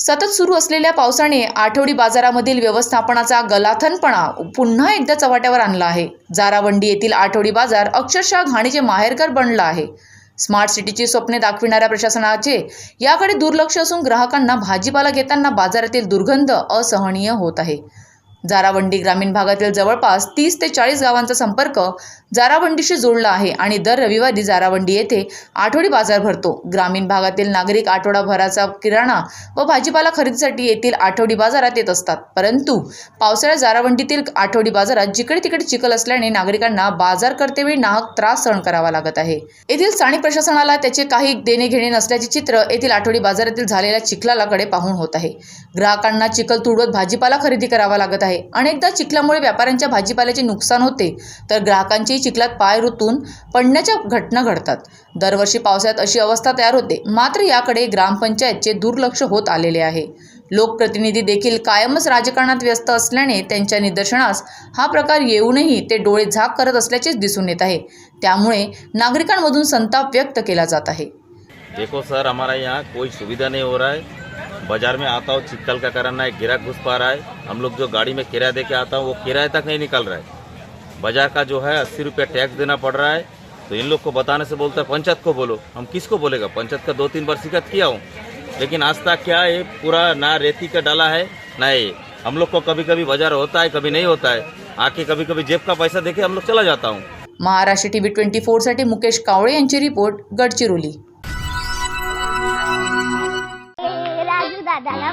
सतत सुरू असलेल्या पावसाने आठवडी बाजारामधील व्यवस्थापनाचा गलाथनपणा पुन्हा एकदा चव्हाट्यावर आणला आहे. जारावंडी येथील आठवडी बाजार अक्षरशः घाणीचे माहेरघर बनला आहे. स्मार्ट सिटीची स्वप्ने दाखविणाऱ्या प्रशासनाचे याकडे दुर्लक्ष असून ग्राहकांना भाजीपाला घेताना बाजारातील दुर्गंध असहनीय होत आहे. जारावंडी ग्रामीण भागातील जवळपास तीस ते चाळीस गावांचा संपर्क जारावंडीशी जोडला आहे आणि दर रविवारी जारावंडी येथे आठवडी बाजार भरतो. ग्रामीण भागातील नागरिक आठवडाभराचा किराणा व भाजीपाला खरेदीसाठी येथील आठवडी बाजारात येत असतात. परंतु पावसाळ्यात जारावंडीतील आठवडी बाजारात जिकडे तिकडे चिखल असल्याने नागरिकांना बाजार करतेवेळी नाहक त्रास सहन करावा लागत आहे. येथील स्थानिक प्रशासनाला त्याचे काही देणे घेणे नसल्याचे चित्र येथील आठवडी बाजारातील झालेल्या चिखलाकडे पाहून होत आहे. ग्राहकांना चिखल तुडवत भाजीपाला खरेदी करावा लागत आहे. अनेकदा चिखलामुळे व्यापाऱ्यांच्या भाजीपाल्याचे नुकसान होते तर ग्राहकांची चिखलात पाय रुतून पडण्याच्या घटना घडतात. दरवर्षी पावसाळ्यात अशी अवस्था तयार होते. मात्र याकडे ग्रामपंचायतचे दुर्लक्ष होत आलेले आहे. लोकप्रतिनिधी देखील कायमच राजकारणात व्यस्त असल्याने त्यांच्या निदर्शनास हा प्रकार येऊनही ते डोळे झाक करत असल्याचेच दिसून येत आहे. त्यामुळे नागरिकांमधून संताप व्यक्त केला जात आहे. देखो सर हमारा यहाँ कोई सुविधा नहीं हो रहा है। बाजार में आता हूँ चिक्कल का कराना है गिराक घुस पा रहा है। हम लोग जो गाड़ी में किराया दे के आता हूँ वो किराया तक नहीं निकल रहा है। बाज़ार का जो है अस्सी रुपया टैक्स देना पड़ रहा है। तो इन लोग को बताने से बोलता है पंचायत को बोलो। हम किसको बोलेगा? पंचायत का दो तीन बार शिकायत किया हूँ। लेकिन आज तक क्या है पूरा ना रेती का डाला है ना ये। हम लोग को कभी कभी बाज़ार होता है कभी नहीं होता है। आके कभी कभी जेब का पैसा देके हम लोग चला जाता हूँ। महाराष्ट्र टी व्ही ट्वेंटी फोरसाठी मुकेश कावळे यांची रिपोर्ट गडचिरोली. राजू दादाला